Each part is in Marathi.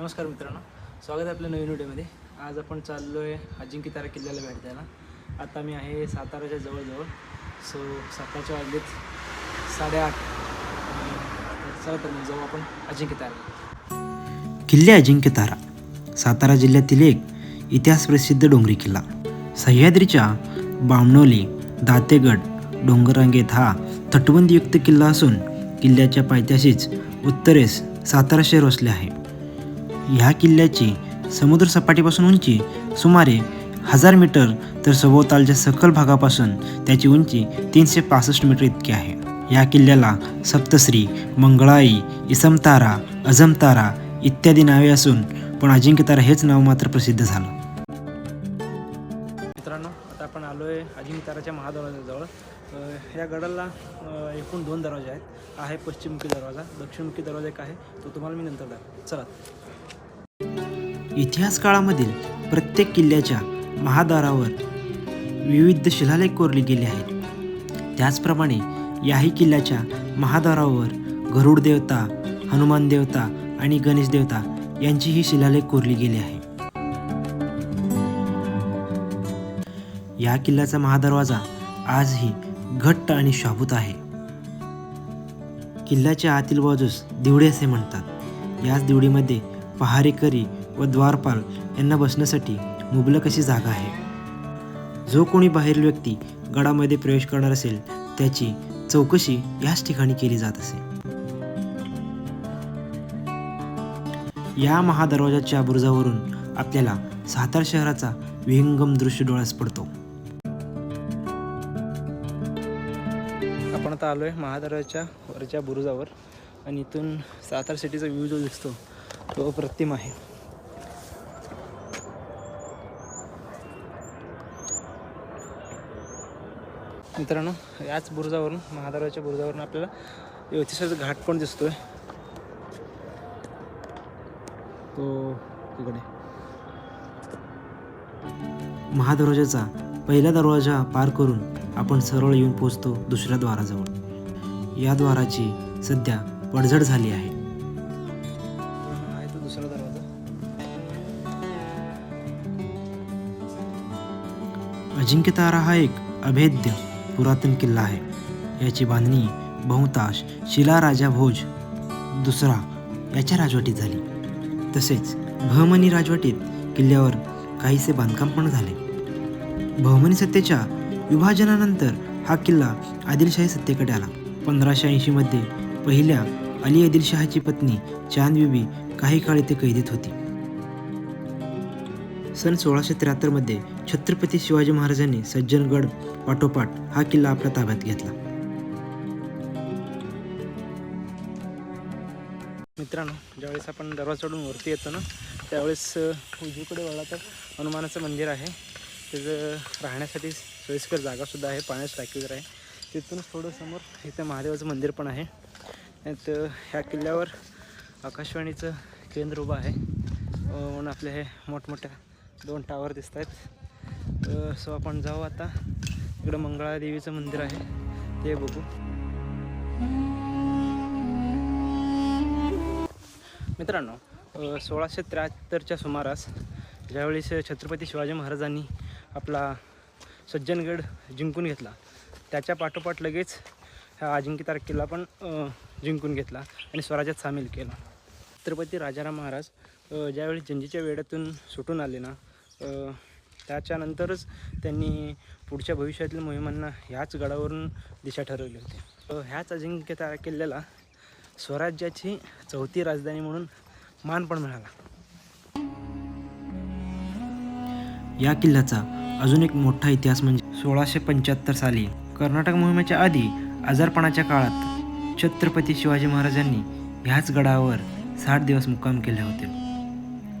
नमस्कार मित्रांनो. स्वागत आहे आपल्या नवीन व्हिडिओमध्ये. आज आपण चाललो आहे अजिंक्यतारा किल्ल्याला भेट द्यायला. आता मी आहे साताराच्या जवळजवळ. सो साताराच्या वाजलेत साडेआठ. चला तर मग जाऊ आपण अजिंक्यतारा. किल्ले अजिंक्यतारा. सातारा जिल्ह्यातील एक इतिहास प्रसिद्ध डोंगरी किल्ला. सह्याद्रीच्या बामणोली दातेगड डोंगररांगेत हा तटबंदीयुक्त किल्ला असून किल्ल्याच्या पायथ्याशीच उत्तरेस सातारा शहर वसले आहे. ह्या किल्ल्याची समुद्रसपाटीपासून उंची सुमारे हजार मीटर तर सभोवतालच्या सखल भागापासून त्याची उंची तीनशे पासष्ट मीटर इतकी आहे. या किल्ल्याला सप्तश्री मंगळाई इसमतारा अजमतारा इत्यादी नावे असून पण अजिंक्यतारा हेच नाव मात्र प्रसिद्ध झालं. मित्रांनो आता आपण आलो आहे अजिंक्यताराच्या महादरवाजाजवळ या गडाला एकूण दोन दरवाजे आहेत. हा आहे पश्चिममुखी दरवाजा. दक्षिणमुखी दरवाजा एक आहे. तो तुम्हाला मी नंतर दाखवेन. चला. इतिहास काळामधील प्रत्येक किल्ल्याच्या महाद्वारावर विविध शिलालेख कोरले गेले आहेत. त्याचप्रमाणे याही किल्ल्याच्या महादारावर गरुड देवता हनुमान देवता आणि गणेश देवता यांचीही शिलालेख कोरली गेली आहे. या किल्ल्याचा महादरवाजा आजही घट्ट आणि शाबूत आहे. किल्ल्याच्या आतील बाजूस दिवडे असे म्हणतात. याच दिवडीमध्ये पहारेकरी व द्वारपाल यांना बसण्यासाठी मुबलक अशी जागा आहे. जो कोणी बाहेरील व्यक्ती गडामध्ये प्रवेश करणार असेल त्याची चौकशी याच ठिकाणी केली जात असे. या महादरवाजाच्या बुरुजावरून आपल्याला सातारा शहराचा विहंगम दृश्य डोळ्यास पडतो. आपण आता आलो आहे महादरवाजाच्या वरच्या बुरुजावर आणि इथून सातारा सिटीचा व्ह्यू जो दिसतो तो अप्रतिम आहे. मित्रांनो याच बुरुजावरून महादेवाच्या बुरुजावरून आपल्याला योतिसाचा घाट पण दिसतोय. तो तिकडे. महादरवाजाचा पहिला दरवाजा पार करून आपण सरळ येऊन पोहोचतो दुसऱ्या द्वाराजवळ. या द्वाराची सध्या पडझड झाली आहे. अजिंक्यतारा हा एक अभेद्य पुरातन किल्ला आहे. याची बांधणी बहुतांश शिलाराजा भोज दुसरा याच्या राजवटीत झाली. तसेच बहमनी राजवटीत किल्ल्यावर काहीसे बांधकाम पण झाले. बहमनी सत्तेच्या विभाजनानंतर हा किल्ला आदिलशाही सत्तेकडे आला. पंधराशे ऐंशीमध्ये पहिल्या अली आदिलशहाची पत्नी चांदबीबी काही काळ इथे कैदीत होती. सन सोळाशे त्र्याहत्तरमध्ये छत्रपती शिवाजी महाराजांनी सज्जनगड पाठोपाठ हा किल्ला आपल्या ताब्यात घेतला. मित्रांनो ज्यावेळेस आपण दरवाजा चढून वरती येतो ना त्यावेळेस उजवीकडे वळला तर हनुमानाचं मंदिर आहे. त्याचं राहण्यासाठी सोयीस्कर जागासुद्धा आहे पाण्याची टाकी आहे. तिथूनच थोडं समोर इथं महादेवाचं मंदिर पण आहे. तर ह्या किल्ल्यावर आकाशवाणीचं केंद्र उभं आहे. म्हणून आपले हे मोठमोठ्या दोन टावर दिसत आहेत सो आपण जाऊ आता. इकडं मंगळादेवीचं मंदिर आहे. ते बघू. मित्रांनो सोळाशे त्र्याहत्तरच्या सुमारास ज्यावेळेस छत्रपती शिवाजी महाराजांनी आपला सज्जनगड जिंकून घेतला त्याच्या पाठोपाठ लगेच हा अजिंक्यतारा किल्ला पण जिंकून घेतला आणि स्वराज्यात सामील केला. छत्रपती राजाराम महाराज ज्यावेळी जंजीच्या वेड्यातून सुटून आले ना त्याच्यानंतरच त्यांनी पुढच्या भविष्यातील मोहिमांना ह्याच गडावरून दिशा ठरवली होती. ह्याच ह्याच अजिंक्यतारा किल्ल्याला स्वराज्याची चौथी राजधानी म्हणून मान पण मिळाला. या किल्ल्याचा अजून एक मोठा इतिहास म्हणजे सोळाशे पंच्याहत्तर साली कर्नाटक मोहिमेच्या आधी आजारपणाच्या काळात छत्रपती शिवाजी महाराजांनी ह्याच गडावर साठ दिवस मुक्काम केले होते.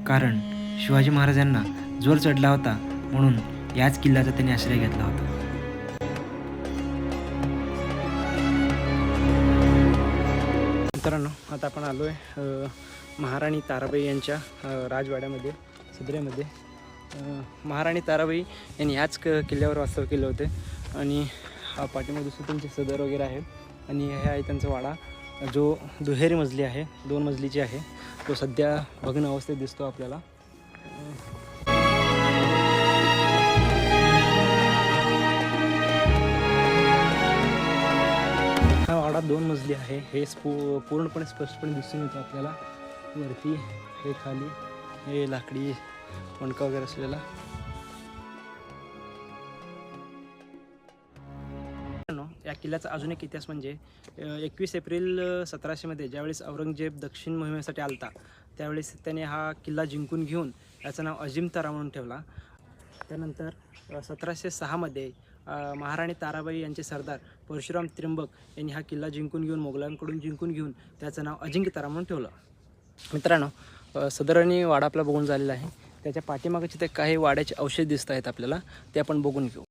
कारण शिवाजी महाराजांना जोर चढला होता म्हणून याच किल्ल्याचा त्यांनी आश्रय घेतला होता. मित्रांनो आता आपण आलो आहे महाराणी ताराबाई यांच्या राजवाड्यामध्ये सदरेमध्ये. महाराणी ताराबाई यांनी याच क किल्ल्यावर वास्तव केले होते आणि हा पाठीमध्ये सुद्धा त्यांचे सदर वगैरे आहे आणि हे आहे त्यांचा वाडा. जो दुहेरी मजली आहे दोन मजलीची आहे. तो सध्या भग्न अवस्थेत दिसतो आपल्याला. हा दोन मजली आहे. हे स्पू पूर्णपणे स्पष्टपणे दिसून येतं आपल्याला. वरती हे खाली हे लाकडी मणका वगैरे असलेला. या किल्ल्याचा अजून एक इतिहास म्हणजे एकवीस एप्रिल सतराशेमध्ये ज्यावेळेस औरंगजेब दक्षिण मोहिमेसाठी आलता त्यावेळेस त्याने हा किल्ला जिंकून घेऊन याचं नाव अजिमतारा म्हणून ठेवला. त्यानंतर सतराशे सहामध्ये महाराणी ताराबाई यांचे सरदार परशुराम त्र्यंबक यांनी हा किल्ला जिंकून घेऊन मोगलांकडून जिंकून घेऊन त्याचं नाव अजिंक्यतारा म्हणून ठेवलं. मित्रांनो अ, सदरांनी वाडा आपला बघून झालेला आहे. त्याच्या पाठीमागचे ते काही वाड्याचे अवशेष दिसत आहेत आपल्याला ते आपण बघून घेऊ.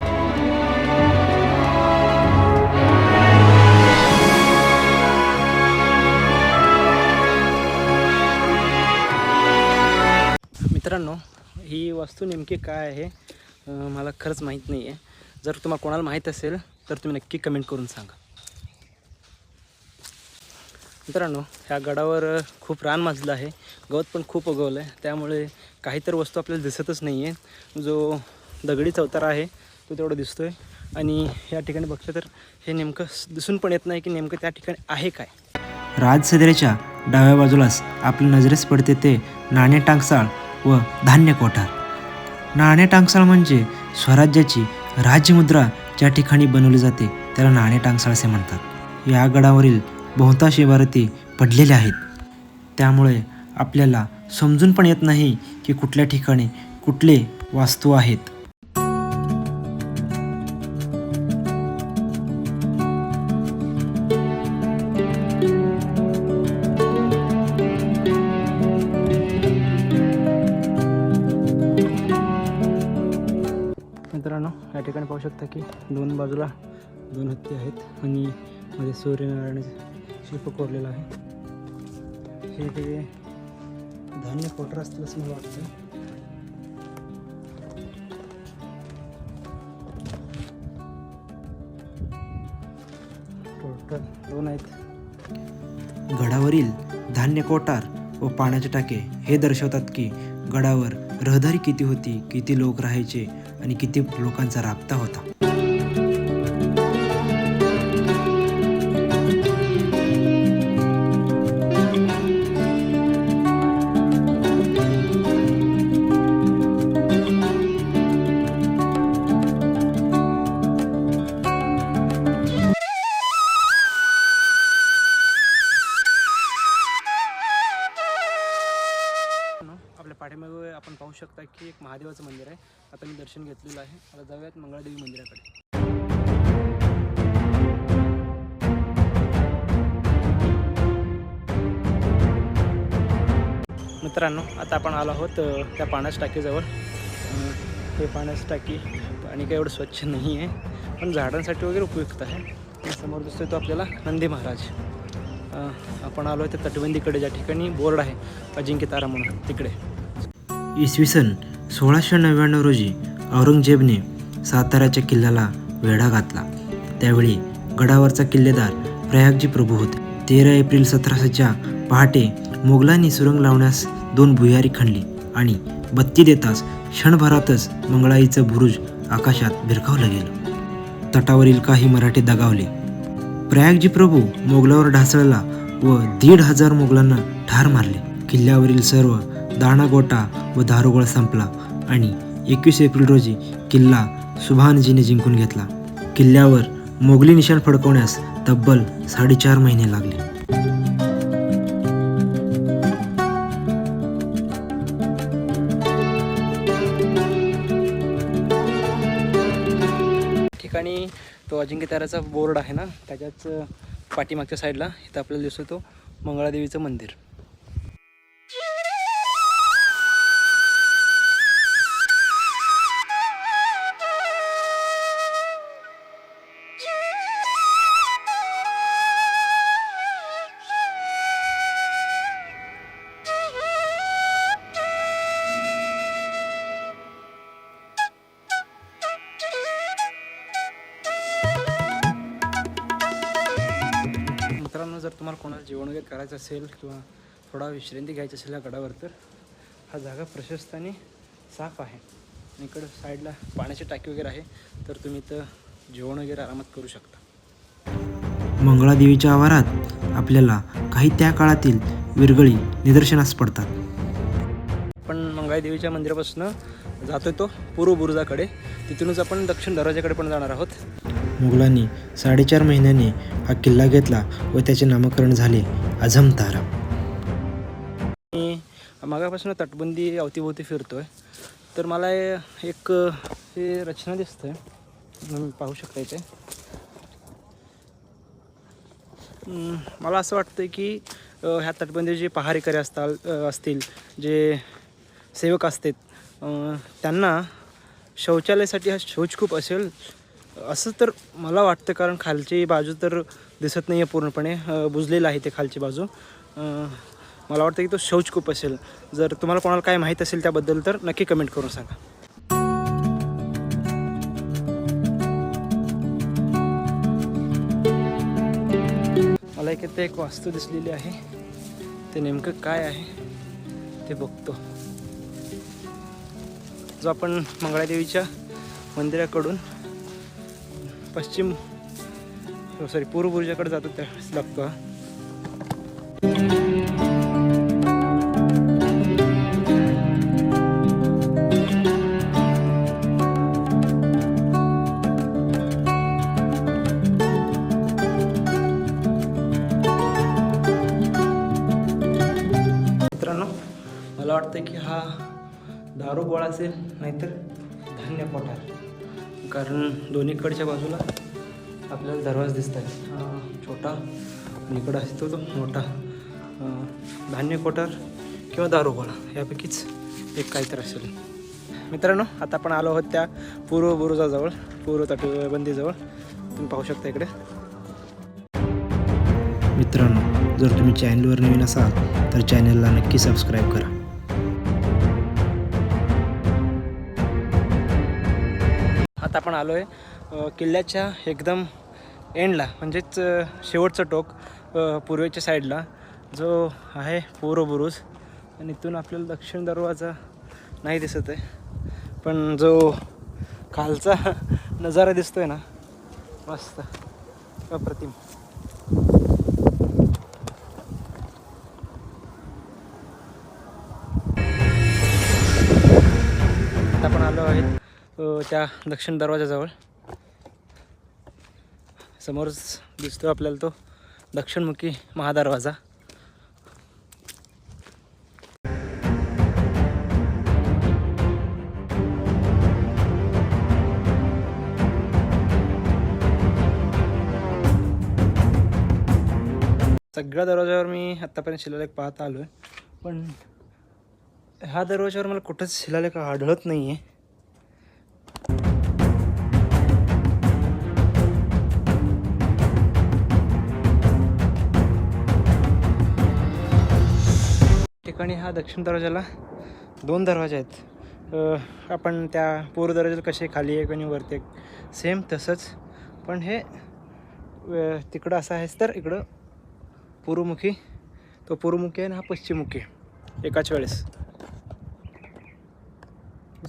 मित्रांनो ही वस्तू नेमकी काय आहे मला खरंच माहीत नाही आहे जर तुम्हाला कोणाला माहीत असेल तर तुम्ही नक्की कमेंट करून सांगा. मित्रांनो ह्या गडावर खूप रान माजलं आहे. गवत पण खूप उगवलं आहे त्यामुळे काही तर वस्तू आपल्याला दिसतच नाही आहे जो दगडी चौतारा आहे तो तेवढं दिसतो आहे आणि या ठिकाणी बघलं तर हे नेमकं दिसून पण येत नाही की नेमकं त्या ठिकाणी आहे काय. राजसदरेच्या डाव्या बाजूलाच आपल्या नजरेस पडते ते नाणे टांगसाळ व धान्य कोठार. नाणे टांगसाळ म्हणजे स्वराज्याची राज्यमुद्रा ज्या ठिकाणी बनवली जाते त्याला नाणे टांगसाळ असे म्हणतात. या गडावरील बहुतांश इमारती पडलेल्या आहेत. त्यामुळे आपल्याला समजून पण येत नाही की कुठल्या ठिकाणी कुठले वास्तू आहेत. की दोन बाजूला दोन हत्ती आहेत आणि मध्ये सूर्यनारायण शिल्प कोरलेलं आहे. हे ते धान्य कोटर असतील असं मला वाटतं दोन आहेत. गडावरील धान्य कोठार व पाण्याचे टाके हे दर्शवतात की गडावर रहदारी किती होती किती लोक राहायचे आणि किती लोकांचा राबता होता. शकता की एक महादेवाचं मंदिर आहे. आता मी दर्शन घेतलेलं आहे. आता जाऊयात मंगळादेवी मंदिराकडे. मित्रांनो आता आपण आलो आहोत त्या पाण्यास टाकीजवळ. ते हे टाकी पाणी काय एवढं स्वच्छ नाही आहे. पण झाडांसाठी वगैरे उपयुक्त आहे. समोर दिसतोय तो आपल्याला नंदी महाराज. आपण आलो आहे त्या तटबंदीकडे ज्या ठिकाणी बोर्ड आहे अजिंक्य तारा म्हणून तिकडे. इसवी सन सोळाशे नव्याण्णव रोजी औरंगजेबने साताऱ्याच्या किल्ल्याला वेढा घातला. त्यावेळी गडावरचा किल्लेदार प्रयागजी प्रभू होते. तेरा एप्रिल सतराशेच्या पहाटे मोगलांनी सुरंग लावण्यास दोन भुयारी खणली आणि बत्ती देताच क्षणभरातच मंगळाईचं बुरुज आकाशात भिरकावलं गेलं. तटावरील काही मराठी दगावले. प्रयागजी प्रभू मोगलावर ढासळला व दीड हजार मोगलांना ठार मारले. किल्ल्यावरील सर्व दाणागोटा व दारुगोळा संपला आणि एकवीस एप्रिल रोजी किल्ला सुभानजीने जिंकून घेतला. किल्ल्यावर मोगली निशाण फडकवण्यास तब्बल साडेचार महिने लागले. ठिकाणी तो अजिंक्य ताराचा बोर्ड आहे ना त्याच्याच पाठीमागच्या साईडला इथं आपल्याला दिसतो मंगळादेवीचं मंदिर. असेल किंवा थोडा विश्रांती घ्यायची असेल या गडावर तर हा जागा प्रशस्त आणि साफ आहे. आणि इकडं साईडला पाण्याची टाकी वगैरे आहे तर तुम्ही इथं जेवण वगैरे आरामात करू शकता. मंगळादेवीच्या आवारात आपल्याला काही त्या काळातील विरगळी निदर्शनास पडतात. आपण मंगाई देवीच्या मंदिरापासून जातोय तो पूर्व बुरुजाकडे. तिथूनच आपण दक्षिण दरवाजाकडे पण जाणार आहोत. मुघलांनी साडेचार महिन्यांनी हा किल्ला घेतला व त्याचे नामकरण झाले. अझम तारा मी मागापासून तटबंदी अवतीभोवती फिरतोय. तर मला एक हे रचना दिसतंय. तुम्ही पाहू शकता इथे. मला असं वाटतं की ह्या तटबंदी जे पहारेकरी असतात असतील जे सेवक असतात त्यांना शौचालयासाठी हा शौच खूप असेल असं तर मला वाटतं. कारण खालची बाजू तर दिसत नाही आहे पूर्णपणे बुजलेलं आहे ते खालची बाजू. मला वाटतं की तो शौच खूप असेल. जर तुम्हाला कोणाला काय माहीत असेल त्याबद्दल तर नक्की कमेंट करून सांगा. मला एक ते एक वास्तू दिसलेली आहे. ते नेमकं काय आहे ते बघतो. जो आपण मंगळादेवीच्या मंदिराकडून पश्चिम सॉरी पूर्व बुर्जाकडे जातो त्यावेळेस लागतो हा. मित्रांनो मला वाटतं की हा दारू गोळा असेल नाहीतर धान्य कोठार कारण दोन्हीकडच्या बाजूला आपल्याला दरवाजा दिसत आहे हा छोटा. आणि इकडं असतो तो मोठा. धान्य कोठार किंवा दारूगोळा यापैकीच एक काहीतरी असेल. मित्रांनो आता आपण आलो आहोत त्या पूर्व बुरुजाजवळ पूर्व तटबंदीजवळ. तुम्ही पाहू शकता इकडे. मित्रांनो जर तुम्ही चॅनलवर नवीन असाल तर चॅनलला नक्की सबस्क्राईब करा. आता आपण आलो आहे किल्ल्याच्या एकदम एंडला म्हणजेच शेवटचं टोक पूर्वेच्या साईडला जो आहे पूर्व बुरुज आणि इथून आपल्याला दक्षिण दरवाजा नाही दिसत आहे पण जो खालचा नजारा दिसतोय ना मस्त. अप्रतिम आता आपण आलो आहे त्या दक्षिण दरवाजाजवळ. समोरच दिसतो आपल्याला तो दक्षिणमुखी महादरवाजा. सगळ्या दरवाजावर मी आत्तापर्यंत शिलालेख पाहत आलो आहे पण ह्या दरवाजावर मला कुठंच शिलालेख आढळत नाही आहे ठिकाणी हा दक्षिण दरवाजाला दोन दरवाजे आहेत. आपण त्या पूर्व दरवाजाला कसे खाली एक आणि वरती एक सेम तसंच. पण हे तिकडं असं आहेच तर इकडं पूर्वमुखी तो पूर्वमुखी आहे आणि हा पश्चिममुखी एकाच वेळेस.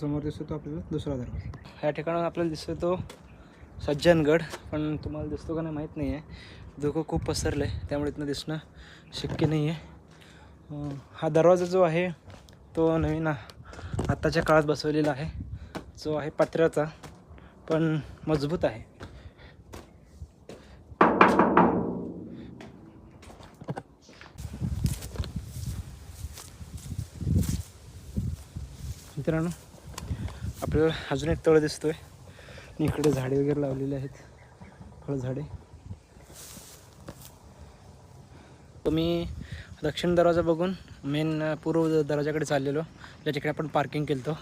समोर दिसतो तो आपल्याला दुसरा दरवाजा. ह्या ठिकाणावर आपल्याला दिसतो तो सज्जनगड पण तुम्हाला दिसतो का नाही माहीत नाही आहे धुकं खूप पसरलं आहे त्यामुळे इथनं दिसणं शक्य नाही आहे हा दरवाजा जो आहे तो नवीन आत्ताच्या काळात बसवलेला आहे. जो आहे पत्र्याचा पण मजबूत आहे. मित्रांनो आपल्याला अजून एक तळ दिसतोय. इकडे झाडे वगैरे लावलेले आहेत. फळझाडे. तुम्ही दक्षिण दरवाजा बघून मेन पूर्व दरवाजाकडे चाललेलो. ज्याच्याकडे आपण पार्किंग केलतो.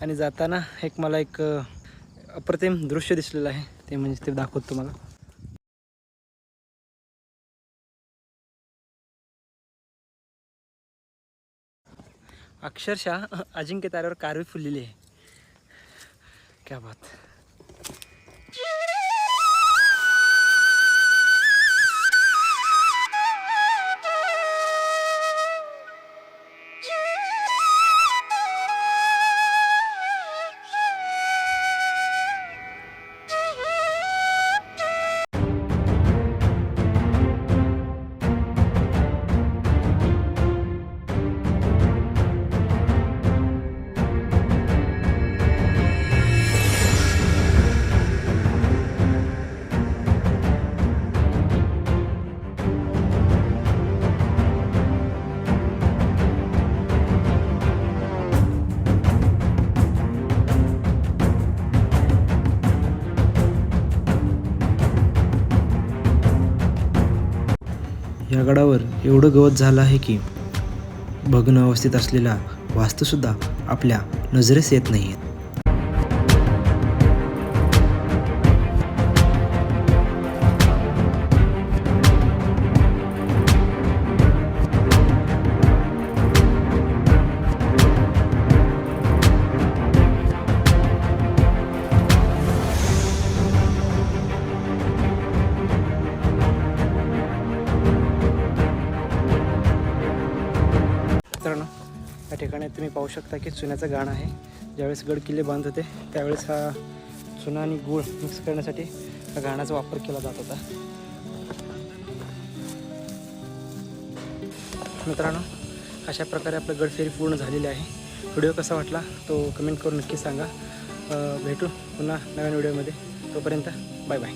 आणि जाताना एक मला एक अप्रतिम दृश्य दिसलेलं आहे. ते म्हणजे ते दाखवतो तुम्हाला. अक्षरशः अजिंक्य ताऱ्यावर कारवी फुललेली आहे. क्या बात. दगडावर एवढं गवत झालं आहे की भग्न अवस्थेत असलेला वास्तूसुद्धा आपल्या नजरेस येत नाही आहेत चुन्याचं गाणं आहे. ज्यावेळेस गड किल्ले बांधत होते त्यावेळेस हा चुना आणि गूळ मिक्स करण्यासाठी हा गाण्याचा वापर केला जात होता. मित्रांनो अशा प्रकारे आपलं गडफेरी पूर्ण झालेली आहे. व्हिडिओ कसा वाटला तो कमेंट करून नक्की सांगा. भेटू पुन्हा नव्या व्हिडिओमध्ये. तोपर्यंत बाय बाय